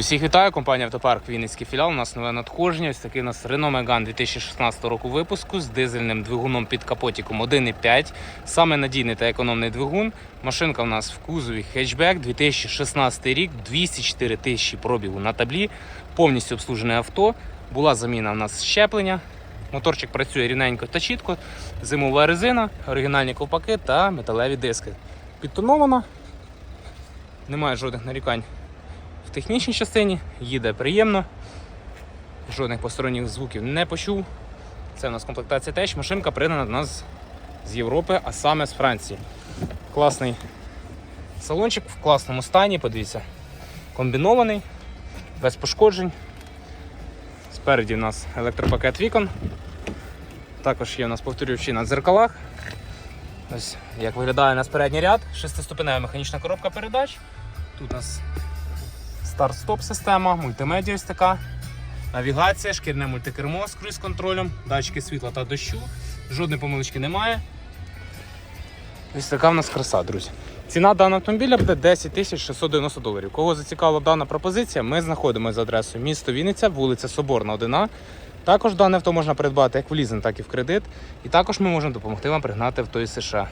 Всіх вітаю, компанія Автопарк Вінницький філіал. У нас нове надходження. Ось такий у нас Renault Megane 2016 року випуску з дизельним двигуном під капотиком 1.5. Саме надійний та економний двигун. Машинка у нас в кузові хетчбек 2016 рік, 204 тисячі пробігу на таблі, повністю обслужене авто. Була заміна у нас щеплення. Моторчик працює рівненько та чітко. Зимова резина, оригінальні ковпаки та металеві диски. Підтонована. Немає жодних нарікань технічній частині, їде приємно, жодних посторонніх звуків не почув. Це у нас комплектація теж. Машинка придана до нас з Європи, а саме з Франції. Класний салончик в класному стані, подивіться, комбінований, без пошкоджень. Спереді у нас електропакет вікон. Також є у нас повторюючі на дзеркалах. Ось як виглядає у нас передній ряд, шестиступенева механічна коробка передач. Тут у нас старт-стоп система, мультимедіа ось така. Навігація, шкірне мультикермо з круїз-контролем, датчики світла та дощу. Жодної помилочки немає. Ось така в нас краса, друзі. Ціна даного автомобіля буде 10 690 доларів. Кого зацікавила дана пропозиція, ми знаходимося за адресою місто Вінниця, вулиця Соборна, 1А. Також дане авто можна придбати як в лізинг, так і в кредит. І також ми можемо допомогти вам пригнати авто із США.